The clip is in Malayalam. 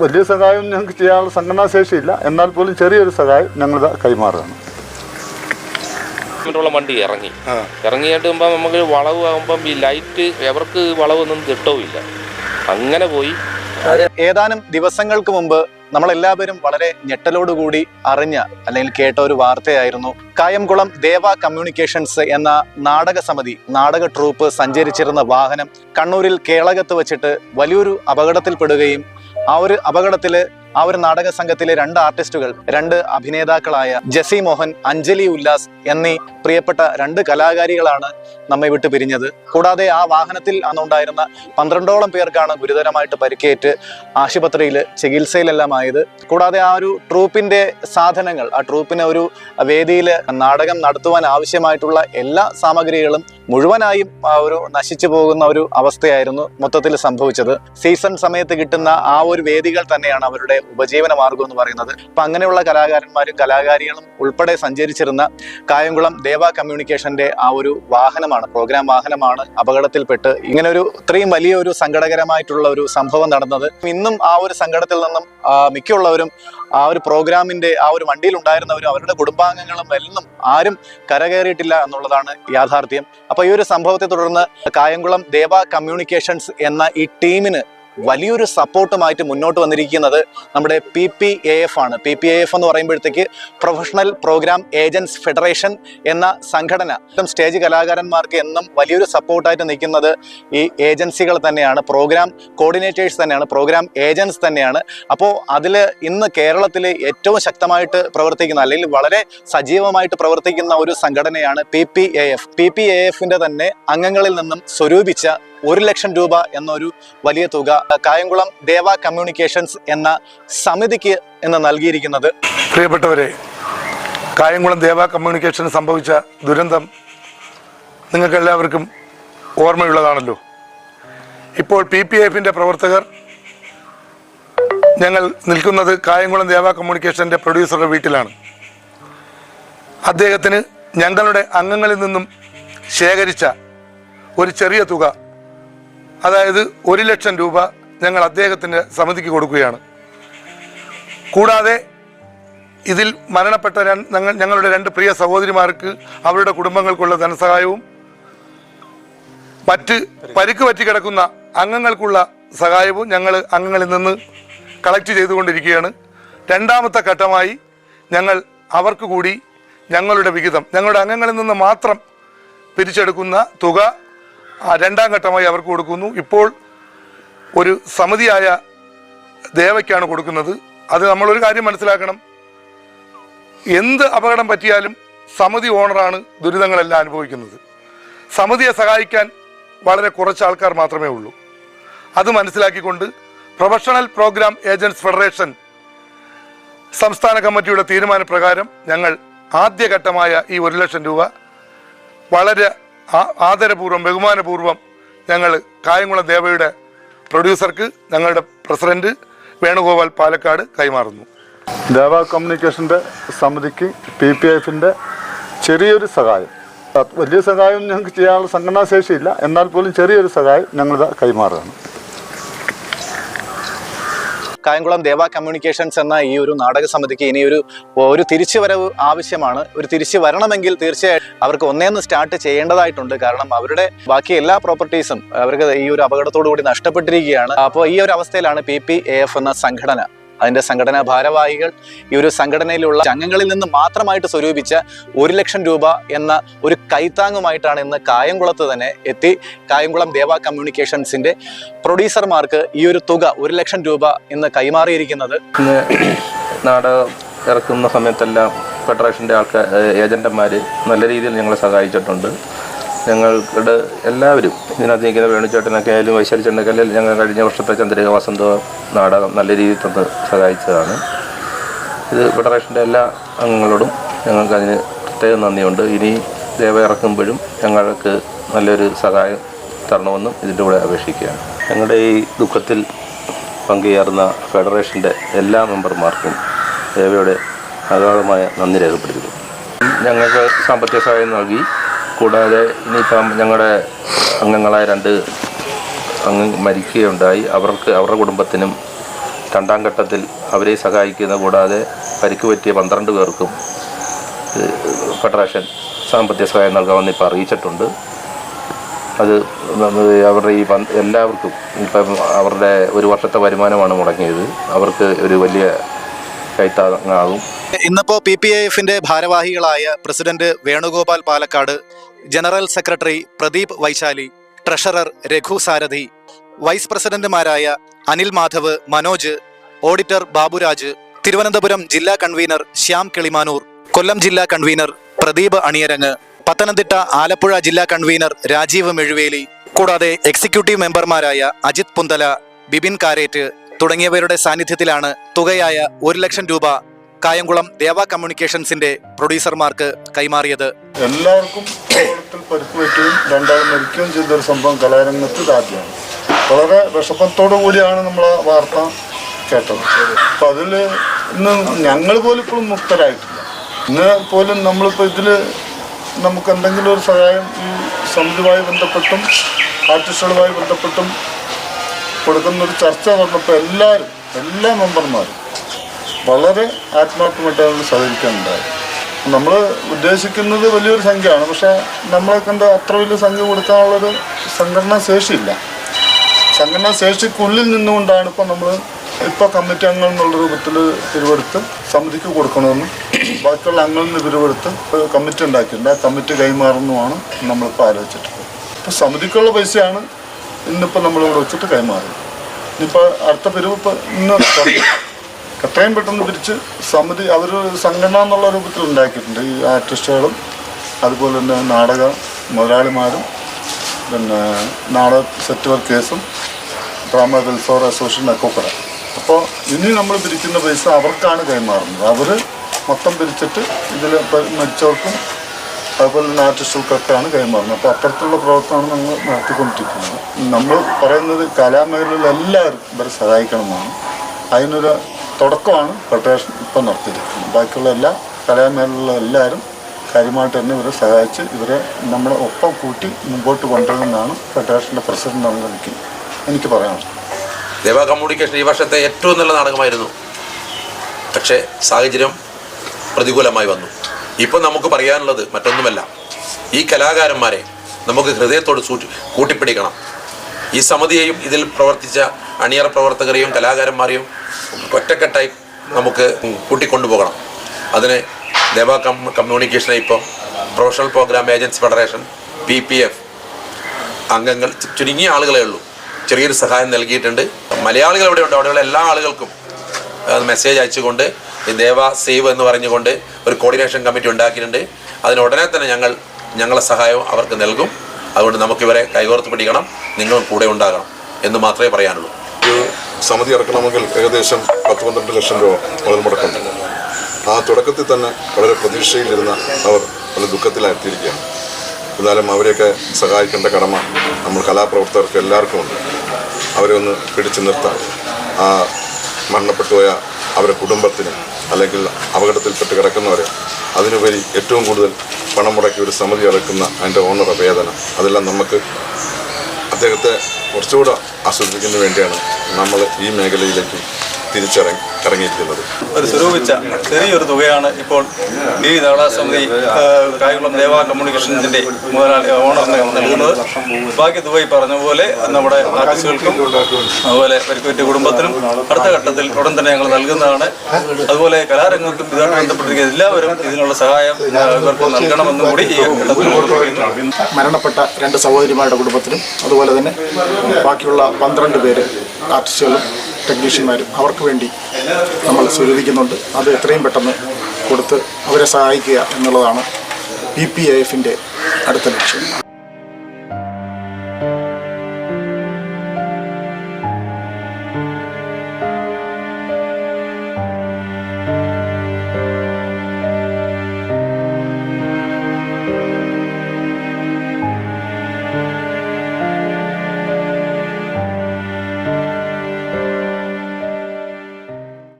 വലിയ സഹായം ഞങ്ങൾക്ക് ചെയ്യാനുള്ള സംഘടനാ ശേഷിയില്ല എന്നാൽ പോലും ചെറിയൊരു സഹായം ഞങ്ങൾ കൈമാറുകയാണ്. വണ്ടി ഇറങ്ങി. ഇറങ്ങിയിട്ട് നമുക്ക് വളവ് ആകുമ്പം ഈ ലൈറ്റ് എവർക്ക് വളവൊന്നും കിട്ടവുമില്ല. അങ്ങനെ പോയി. ഏതാനും ദിവസങ്ങൾക്ക് മുമ്പ് നമ്മളെല്ലാവരും വളരെ ഞെട്ടലോടുകൂടി അറിഞ്ഞ അല്ലെങ്കിൽ കേട്ട ഒരു വാർത്തയായിരുന്നു. കായംകുളം ദേവ കമ്മ്യൂണിക്കേഷൻസ് എന്ന നാടക സമിതി നാടക ട്രൂപ്പ് സഞ്ചരിച്ചിരുന്ന വാഹനം കണ്ണൂരിൽ കേളകത്ത് വച്ചിട്ട് വലിയൊരു അപകടത്തിൽപ്പെടുകയും ആ ഒരു അപകടത്തിൽ ആ ഒരു നാടക സംഘത്തിലെ രണ്ട് ആർട്ടിസ്റ്റുകൾ രണ്ട് അഭിനേതാക്കളായ ജെസി മോഹൻ അഞ്ജലി ഉല്ലാസ് എന്നീ പ്രിയപ്പെട്ട രണ്ട് കലാകാരികളാണ് നമ്മെ വിട്ടു പിരിഞ്ഞത്. കൂടാതെ ആ വാഹനത്തിൽ അന്നുണ്ടായിരുന്ന പന്ത്രണ്ടോളം പേർക്കാണ് ഗുരുതരമായിട്ട് പരിക്കേറ്റ് ആശുപത്രിയിൽ ചികിത്സയിലെല്ലാം ആയത്. കൂടാതെ ആ ഒരു ട്രൂപ്പിന്റെ സാധനങ്ങൾ ആ ട്രൂപ്പിനെ ഒരു വേദിയിൽ നാടകം നടത്തുവാൻ ആവശ്യമായിട്ടുള്ള എല്ലാ സാമഗ്രികളും മുഴുവനായും ഒരു നശിച്ചു പോകുന്ന ഒരു അവസ്ഥയായിരുന്നു മൊത്തത്തിൽ സംഭവിച്ചത്. സീസൺ സമയത്ത് കിട്ടുന്ന ആ ഒരു വേദികൾ തന്നെയാണ് അവരുടെ ഉപജീവന മാർഗം എന്ന് പറയുന്നത്. അപ്പൊ അങ്ങനെയുള്ള കലാകാരന്മാരും കലാകാരികളും ഉൾപ്പെടെ സഞ്ചരിച്ചിരുന്ന കായംകുളം ദേവ കമ്മ്യൂണിക്കേഷന്റെ ആ ഒരു വാഹനമാണ് പ്രോഗ്രാം വാഹനമാണ് അപകടത്തിൽപ്പെട്ട് ഇങ്ങനെ ഒരു ഇത്രയും വലിയ ഒരു സങ്കടകരമായിട്ടുള്ള ഒരു സംഭവം നടന്നത്. ഇന്നും ആ ഒരു സങ്കടത്തിൽ നിന്നും മിക്കുള്ളവരും ആ ഒരു പ്രോഗ്രാമിന്റെ ആ ഒരു വണ്ടിയിൽ ഉണ്ടായിരുന്നവരും അവരുടെ കുടുംബാംഗങ്ങളും എല്ലാം ആരും കരകയറിയിട്ടില്ല എന്നുള്ളതാണ് യാഥാർത്ഥ്യം. അപ്പൊ ഈ ഒരു സംഭവത്തെ തുടർന്ന് കായംകുളം ദേവ കമ്മ്യൂണിക്കേഷൻസ് എന്ന ഈ ടീമിന് വലിയൊരു സപ്പോർട്ടുമായിട്ട് മുന്നോട്ട് വന്നിരിക്കുന്നത് നമ്മുടെ പി പി എ എഫ് ആണ്. പി പി എ എഫ് എന്ന് പറയുമ്പോഴത്തേക്ക് പ്രൊഫഷണൽ പ്രോഗ്രാം ഏജൻസ് ഫെഡറേഷൻ എന്ന സംഘടന. സ്റ്റേജ് കലാകാരന്മാർക്ക് എന്നും വലിയൊരു സപ്പോർട്ടായിട്ട് നിൽക്കുന്നത് ഈ ഏജൻസികൾ തന്നെയാണ്. പ്രോഗ്രാം കോർഡിനേറ്റേഴ്സ് തന്നെയാണ്. പ്രോഗ്രാം ഏജൻസ് തന്നെയാണ്. അപ്പോൾ അതിൽ ഇന്ന് കേരളത്തിൽ ഏറ്റവും ശക്തമായിട്ട് പ്രവർത്തിക്കുന്ന അല്ലെങ്കിൽ വളരെ സജീവമായിട്ട് പ്രവർത്തിക്കുന്ന ഒരു സംഘടനയാണ് P P A F P P A എഫിന്റെ തന്നെ അംഗങ്ങളിൽ നിന്നും സ്വരൂപിച്ച ഒരു ലക്ഷം രൂപ എന്നൊരു വലിയ തുക കായംകുളം ദേവ കമ്മ്യൂണിക്കേഷൻസ് എന്ന സമിതിക്ക് എന്ന് നൽകിയിരിക്കുന്നത്. പ്രിയപ്പെട്ടവരെ കായംകുളം ദേവ കമ്മ്യൂണിക്കേഷൻ സംഭവിച്ച ദുരന്തം നിങ്ങൾക്ക് എല്ലാവർക്കും ഓർമ്മയുള്ളതാണല്ലോ. ഇപ്പോൾ പി പി എഫിന്റെ പ്രവർത്തകർ ഞങ്ങൾ നിൽക്കുന്നത് കായംകുളം ദേവ കമ്മ്യൂണിക്കേഷന്റെ പ്രൊഡ്യൂസറുടെ വീട്ടിലാണ്. അദ്ദേഹത്തിന് ഞങ്ങളുടെ അംഗങ്ങളിൽ നിന്നും ശേഖരിച്ച ഒരു ചെറിയ തുക അതായത് ഒരു ലക്ഷം രൂപ ഞങ്ങൾ അദ്ദേഹത്തിന്റെ സമിതിക്ക് കൊടുക്കുകയാണ്. കൂടാതെ ഇതിൽ മരണപ്പെട്ട ഞങ്ങളുടെ രണ്ട് പ്രിയ സഹോദരിമാർക്ക് അവരുടെ കുടുംബങ്ങൾക്കുള്ള ധനസഹായവും മറ്റ് പരിക്ക് പറ്റി കിടക്കുന്ന അംഗങ്ങൾക്കുള്ള സഹായവും ഞങ്ങൾ അംഗങ്ങളിൽ നിന്ന് കളക്ട് ചെയ്തുകൊണ്ടിരിക്കുകയാണ്. രണ്ടാമത്തെ ഘട്ടമായി ഞങ്ങൾ അവർക്ക് കൂടി ഞങ്ങളുടെ വിഹിതം ഞങ്ങളുടെ അംഗങ്ങളിൽ നിന്ന് മാത്രം പിരിച്ചെടുക്കുന്ന തുക രണ്ടാം ഘട്ടമായി അവർക്ക് കൊടുക്കുന്നു. ഇപ്പോൾ ഒരു സമിതിയായ ദേവയ്ക്കാണ് കൊടുക്കുന്നത്. അത് നമ്മളൊരു കാര്യം മനസ്സിലാക്കണം. എന്ത് അപകടം പറ്റിയാലും സമിതി ഓണറാണ് ദുരിതങ്ങളെല്ലാം അനുഭവിക്കുന്നത്. സമിതിയെ സഹായിക്കാൻ വളരെ കുറച്ച് ആൾക്കാർ മാത്രമേ ഉള്ളൂ. അത് മനസ്സിലാക്കിക്കൊണ്ട് പ്രൊഫഷണൽ പ്രോഗ്രാം ഏജൻസ് ഫെഡറേഷൻ സംസ്ഥാന കമ്മിറ്റിയുടെ തീരുമാനപ്രകാരം ഞങ്ങൾ ആദ്യഘട്ടമായ ഈ ഒരു ലക്ഷം രൂപ വളരെ ആദരപൂർവം ബഹുമാനപൂർവം ഞങ്ങൾ കായംകുളം ദേവയുടെ പ്രൊഡ്യൂസർക്ക് ഞങ്ങളുടെ പ്രസിഡന്റ് വേണുഗോപാൽ പാലക്കാട് കൈമാറുന്നു. ദേവ കമ്മ്യൂണിക്കേഷന്റെ സമിതിക്ക് പി പി എഫിന്റെ ചെറിയൊരു സഹായം. വലിയ സഹായം ഞങ്ങൾക്ക് ചെയ്യാനുള്ള സംഘടനാശേഷിയില്ല എന്നാൽ പോലും ചെറിയൊരു സഹായം ഞങ്ങളിത് കൈമാറുകയാണ്. കായംകുളം ദേവ കമ്മ്യൂണിക്കേഷൻസ് എന്ന ഈ ഒരു നാടക സമിതിക്ക് ഇനി ഒരു ഒരു തിരിച്ചു വരവ് ആവശ്യമാണ്. ഒരു തിരിച്ചു വരണമെങ്കിൽ തീർച്ചയായും അവർക്ക് ഒന്നേന്ന് സ്റ്റാർട്ട് ചെയ്യേണ്ടതായിട്ടുണ്ട്. കാരണം അവരുടെ ബാക്കി എല്ലാ പ്രോപ്പർട്ടീസും അവർക്ക് ഈ ഒരു അപകടത്തോടു കൂടി നഷ്ടപ്പെട്ടിരിക്കുകയാണ്. അപ്പോൾ ഈ ഒരു അവസ്ഥയിലാണ് പി പി എഫ് എന്ന സംഘടന അതിന്റെ സംഘടനാ ഭാരവാഹികൾ ഈ ഒരു സംഘടനയിലുള്ള അംഗങ്ങളിൽ നിന്ന് മാത്രമായിട്ട് സ്വരൂപിച്ച ഒരു ലക്ഷം രൂപ എന്ന ഒരു കൈത്താങ്ങുമായിട്ടാണ് ഇന്ന് കായംകുളത്ത് തന്നെ എത്തി. കായംകുളം ദേവ കമ്മ്യൂണിക്കേഷൻസിന്റെ പ്രൊഡ്യൂസർമാർക്ക് ഈ ഒരു തുക ഒരു ലക്ഷം രൂപ ഇന്ന് കൈമാറിയിരിക്കുന്നത്. നാടകം ഇറക്കുന്ന സമയത്തെല്ലാം ഫെഡറേഷന്റെ ആൾക്കാർ ഏജന്റന്മാർ നല്ല രീതിയിൽ ഞങ്ങളെ സഹായിച്ചിട്ടുണ്ട്. ഞങ്ങളുടെ എല്ലാവരും ഇതിനകത്ത് നിൽക്കുന്ന വേണുചേട്ടനൊക്കെ ആയാലും വൈശാലിച്ചേട്ടനൊക്കെ ആയാലും ഞങ്ങൾ കഴിഞ്ഞ വർഷത്തെ ചന്ദ്രിക വസന്ത നാടകം നല്ല രീതിയിൽ തന്ന് സഹായിച്ചതാണ്. ഇത് ഫെഡറേഷന്റെ എല്ലാ അംഗങ്ങളോടും ഞങ്ങൾക്ക് അതിന് പ്രത്യേകം നന്ദിയുണ്ട്. ഇനി ദേവ ഇറക്കുമ്പോഴും ഞങ്ങൾക്ക് നല്ലൊരു സഹായം തരണമെന്നും ഇതിന്റെ കൂടെ അപേക്ഷിക്കുകയാണ്. ഞങ്ങളുടെ ഈ ദുഃഖത്തിൽ പങ്കുചേർന്ന ഫെഡറേഷന്റെ എല്ലാ മെമ്പർമാർക്കും ദേവയുടെ അഗാധമായ നന്ദി രേഖപ്പെടുത്തുന്നു. ഞങ്ങൾക്ക് സാമ്പത്തിക സഹായം നൽകി. കൂടാതെ ഇനിയിപ്പം ഞങ്ങളുടെ അംഗങ്ങളായ രണ്ട് അങ്ങ് മരിക്കുകയുണ്ടായി. അവർക്ക് അവരുടെ കുടുംബത്തിനും രണ്ടാം ഘട്ടത്തിൽ അവരെ സഹായിക്കുന്ന കൂടാതെ പരിക്ക് പറ്റിയ പന്ത്രണ്ട് പേർക്കും ഫെഡറേഷൻ സാമ്പത്തിക സഹായം നൽകാമെന്ന് ഇപ്പോൾ അറിയിച്ചിട്ടുണ്ട്. അത് അവരുടെ ഈ എല്ലാവർക്കും ഇപ്പം അവരുടെ ഒരു വർഷത്തെ വരുമാനമാണ് മുടങ്ങിയത്. അവർക്ക് ഒരു വലിയ കൈത്താങ്ങാകും. ഇന്നിപ്പോ പി പി ഐ എഫിന്റെ ഭാരവാഹികളായ president Venugopal Palakkad general secretary Pradeep Vaishali treasurer Raghu Sarathi vice പ്രസിഡന്റുമാരായ അനിൽ മാധവ് മനോജ് ഓഡിറ്റർ ബാബുരാജ് തിരുവനന്തപുരം ജില്ലാ കൺവീനർ ശ്യാം കിളിമാനൂർ കൊല്ലം ജില്ലാ കൺവീനർ പ്രദീപ് അണിയരങ്ങ് പത്തനംതിട്ട ആലപ്പുഴ ജില്ലാ കൺവീനർ രാജീവ് മെഴുവേലി കൂടാതെ എക്സിക്യൂട്ടീവ് മെമ്പർമാരായ അജിത് പുന്തല ബിബിൻ കാരേറ്റ് തുടങ്ങിയവരുടെ സാന്നിധ്യത്തിലാണ് തുകയായ ഒരു ലക്ഷം രൂപ കായംകുളം ദേവ കമ്മ്യൂണിക്കേഷൻസിന്റെ പ്രൊഡ്യൂസർമാർക്ക് കൈമാറിയത്. എല്ലാവർക്കും പരിക്ക് പറ്റുകയും രണ്ടാൾ മരിക്കുകയും ചെയ്തൊരു സംഭവം കലാരംഗത്ത് ഇതാദ്യമാണ്. വളരെ വിഷമത്തോടു കൂടിയാണ് നമ്മൾ ആ വാർത്ത കേട്ടത്. അപ്പം അതിൽ ഇന്ന് ഞങ്ങൾ പോലും ഇപ്പോഴും മുക്തരായിട്ടില്ല. ഇന്ന് പോലും നമ്മളിപ്പോൾ ഇതിൽ നമുക്ക് എന്തെങ്കിലും ഒരു സഹായം ഈ സമിതിയുമായി ബന്ധപ്പെട്ടും ആർട്ടിസ്റ്റുകളുമായി ബന്ധപ്പെട്ടും കൊടുക്കുന്ന ഒരു ചർച്ച വന്നപ്പോൾ എല്ലാവരും എല്ലാ മെമ്പർമാരും വളരെ ആത്മാർത്ഥമായിട്ടാണ് സഹകരിക്കാനുണ്ടായത്. സഹകരിക്കാനുണ്ടായി നമ്മൾ ഉദ്ദേശിക്കുന്നത് വലിയൊരു സംഖ്യയാണ്. പക്ഷേ നമ്മളെ കണ്ട് അത്ര വലിയ സംഖ്യ കൊടുക്കാനുള്ളൊരു സംഘടനാ ശേഷിയില്ല. സംഘടനാ ശേഷിക്കുള്ളിൽ നിന്നുകൊണ്ടാണ് ഇപ്പോൾ നമ്മൾ ഇപ്പോൾ കമ്മിറ്റി അംഗങ്ങൾ എന്നുള്ള രൂപത്തിൽ പിരിവെടുത്ത് സമിതിക്ക് കൊടുക്കണമെന്ന് ബാക്കിയുള്ള അംഗങ്ങളിൽ നിന്ന് പിരിവെടുത്ത് കമ്മിറ്റി ഉണ്ടാക്കിയിട്ടുണ്ട്. ആ കമ്മിറ്റി കൈമാറുന്നതുമാണ് നമ്മളിപ്പോൾ ആലോചിച്ചിട്ടുള്ളത്. ഇപ്പോൾ സമിതിക്കുള്ള പൈസയാണ് ഇന്നിപ്പോൾ നമ്മളിവിടെ വെച്ചിട്ട് കൈമാറുന്നത്. ഇനിയിപ്പോൾ അടുത്ത പിരിവ് ഇപ്പോൾ ഇന്ന് എത്രയും പെട്ടെന്ന് പിരിച്ച് സമിതി അതൊരു സംഘടന എന്നുള്ള രൂപത്തിൽ ഉണ്ടാക്കിയിട്ടുണ്ട്. ഈ ആർട്ടിസ്റ്റുകളും അതുപോലെ തന്നെ നാടക മുതലാളിമാരും പിന്നെ നാടക സെറ്റ് വർക്കേഴ്സും ഡ്രാമ വെൽഫെയർ അസോസിയേഷൻ ഒക്കെ കൂടെ അപ്പോൾ ഇനി നമ്മൾ പിരിക്കുന്ന പൈസ അവർക്കാണ് കൈമാറുന്നത്. അവർ മൊത്തം പിരിച്ചിട്ട് ഇതിൽ മരിച്ചവർക്കും അതുപോലെ ആർട്ടിസ്റ്റുകൾക്കൊക്കെയാണ് കൈമാറുന്നത്. അപ്പോൾ അത്തരത്തിലുള്ള പ്രവർത്തനമാണ് നമ്മൾ നടത്തിക്കൊണ്ടിരിക്കുന്നത്. നമ്മൾ പറയുന്നത് കലാമേഖലയിൽ എല്ലാവരും ഇവരെ സഹായിക്കണമെന്നാണ്. അതിനൊരു തുടക്കമാണ്. ഫെഡറേഷൻ ഇപ്പം നടത്തിയിരിക്കുന്നത് ബാക്കിയുള്ള എല്ലാ കലാമേഖലയിലുള്ള എല്ലാവരും കാര്യമായിട്ട് തന്നെ ഇവരെ സഹായിച്ച് ഇവരെ നമ്മളെ ഒപ്പം കൂട്ടി മുമ്പോട്ട് കൊണ്ടുവരുമെന്നാണ് ഫെഡറേഷന്റെ പ്രസിഡന്റ് എന്നുള്ള എനിക്ക് എനിക്ക് പറയാനുള്ളത്. ദേവ കമ്മ്യൂണിക്കേഷൻ ഈ വർഷത്തെ ഏറ്റവും നല്ല നാടകമായിരുന്നു. പക്ഷേ സാഹചര്യം പ്രതികൂലമായി വന്നു. ഇപ്പം നമുക്ക് പറയാനുള്ളത് മറ്റൊന്നുമല്ല. ഈ കലാകാരന്മാരെ നമുക്ക് ഹൃദയത്തോട് കൂട്ടിപ്പിടിക്കണം. ഈ സമിതിയെയും ഇതിൽ പ്രവർത്തിച്ച അണിയറ പ്രവർത്തകരെയും കലാകാരന്മാരെയും ഒറ്റക്കെട്ടായി നമുക്ക് കൂട്ടിക്കൊണ്ടുപോകണം. അതിന് ദേവ കം കമ്മ്യൂണിക്കേഷനെ ഇപ്പം professional program agency federation P P F അംഗങ്ങൾ ചുരുങ്ങിയ ആളുകളെ ഉള്ളൂ. ചെറിയൊരു സഹായം നൽകിയിട്ടുണ്ട്. മലയാളികൾ എവിടെ ഉണ്ട് അവിടെയുള്ള എല്ലാ ആളുകൾക്കും മെസ്സേജ് അയച്ചുകൊണ്ട് ദേവ സേവ് എന്ന് പറഞ്ഞുകൊണ്ട് ഒരു കോർഡിനേഷൻ കമ്മിറ്റി ഉണ്ടാക്കിയിട്ടുണ്ട്. അതിന് ഉടനെ തന്നെ ഞങ്ങൾ ഞങ്ങളെ സഹായം അവർക്ക് നൽകും. അതുകൊണ്ട് നമുക്കിവരെ കൈകോർത്ത് പിടിക്കണം. നിങ്ങളും കൂടെ ഉണ്ടാകണം എന്ന് മാത്രമേ പറയാനുള്ളൂ. ഒരു സമിതി ഇറക്കണമെങ്കിൽ ഏകദേശം പത്ത് പന്ത്രണ്ട് ലക്ഷം രൂപ മുതൽ മുടക്കുണ്ട് ആ തുടക്കത്തിൽ തന്നെ വളരെ പ്രതീക്ഷയിലിരുന്ന അവർ വളരെ ദുഃഖത്തിലായിത്തിയിരിക്കുകയാണ് എന്നാലും അവരെയൊക്കെ സഹായിക്കേണ്ട കടമ നമ്മൾ കലാപ്രവർത്തകർക്ക് എല്ലാവർക്കും ഉണ്ട് അവരെ ഒന്ന് പിടിച്ചു നിർത്താൻ ആ മരണപ്പെട്ടുപോയ അവരുടെ കുടുംബത്തിന് അല്ലെങ്കിൽ അപകടത്തിൽപ്പെട്ട് കിടക്കുന്നവരെ അതിനുപരി ഏറ്റവും കൂടുതൽ പണം മുടക്കി ഒരു സമിതി ഇറക്കുന്ന അതിന്റെ ഓണറ വേദന അതെല്ലാം നമുക്ക് അദ്ദേഹത്തെ കുറച്ചുകൂടെ ആസ്വദിക്കുന്നതിന് വേണ്ടിയാണ് നമ്മൾ ഈ മേഖലയിലേക്ക് തിരിച്ചിറങ്ങി ഇറങ്ങിയിരിക്കുന്നത് ഒരു സ്വരൂപിച്ച ചെറിയൊരു തുകയാണ് ഇപ്പോൾ ഈ ആ, കായംകുളം ദേവാ കമ്മ്യൂണിക്കേഷൻസിന്റെ മുതലാളി ഓണറിന് നൽകുന്നത്. ബാക്കി തുക ഈ പറഞ്ഞ പോലെ നമ്മുടെ ആർട്ടിസ്റ്റുകൾക്കും അതുപോലെ പരിക്കുറ്റ കുടുംബത്തിനും അടുത്ത ഘട്ടത്തിൽ ഉടൻ തന്നെ ഞങ്ങൾ നൽകുന്നതാണ്. അതുപോലെ കലാരംഗത്തും ഇതുമായി ബന്ധപ്പെട്ടിരിക്കുന്ന എല്ലാവരും ഇതിനുള്ള സഹായം ഇവർക്ക് നൽകണമെന്നും കൂടി ഈ ഘട്ടത്തിൽ മരണപ്പെട്ട രണ്ട് സഹോദരിമാരുടെ കുടുംബത്തിനും അതുപോലെ തന്നെ ബാക്കിയുള്ള പന്ത്രണ്ട് പേര് ആർട്ടിസ്റ്റുകളും ടെക്നീഷ്യന്മാരും അവർക്ക് വേണ്ടി നമ്മൾ സ്വരൂപിക്കുന്നുണ്ട്. അത് എത്രയും പെട്ടെന്ന് കൊടുത്ത് അവരെ സഹായിക്കുക എന്നുള്ളതാണ് ബി പി എഫിന്റെ അടുത്ത ലക്ഷ്യം.